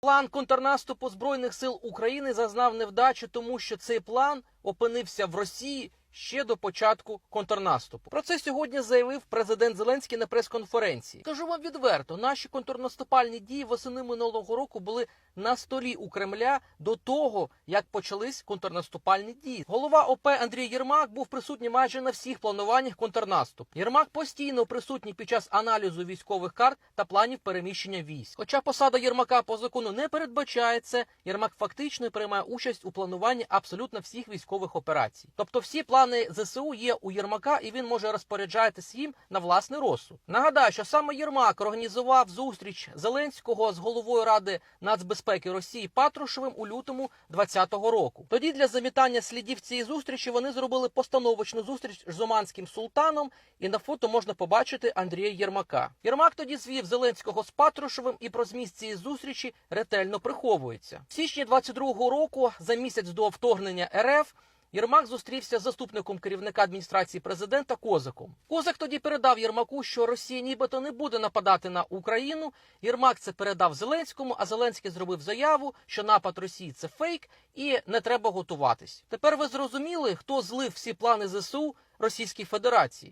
План контрнаступу збройних сил України зазнав невдачі, тому що цей план опинився в Росії ще до початку контрнаступу. Про це сьогодні заявив президент Зеленський на прес-конференції. Кажу вам відверто, наші контрнаступальні дії восени минулого року були на столі у Кремля до того, як почались контрнаступальні дії. Голова ОП Андрій Єрмак був присутній майже на всіх плануваннях контрнаступу. Єрмак постійно присутній під час аналізу військових карт та планів переміщення військ. Хоча посада Єрмака по закону не передбачає це, Єрмак фактично приймає участь у плануванні абсолютно всіх військових операцій. Тобто всі плани ЗСУ є у Єрмака, і він може розпоряджатись їм на власний розсуд. Нагадаю, що саме Єрмак організував зустріч Зеленського з головою ради нацбезпеки Росії Патрушевим у лютому 2020 року. Тоді для замітання слідів цієї зустрічі вони зробили постановочну зустріч з Оманським султаном, і на фото можна побачити Андрія Єрмака. Єрмак тоді звів Зеленського з Патрушевим і про зміст цієї зустрічі ретельно приховується. В січні 22-го року, за місяць до вторгнення РФ. Єрмак зустрівся з заступником керівника адміністрації президента Козаком. Козак тоді передав Єрмаку, що Росія нібито не буде нападати на Україну. Єрмак це передав Зеленському, а Зеленський зробив заяву, що напад Росії це фейк і не треба готуватись. Тепер ви зрозуміли, хто злив всі плани ЗСУ Російській Федерації.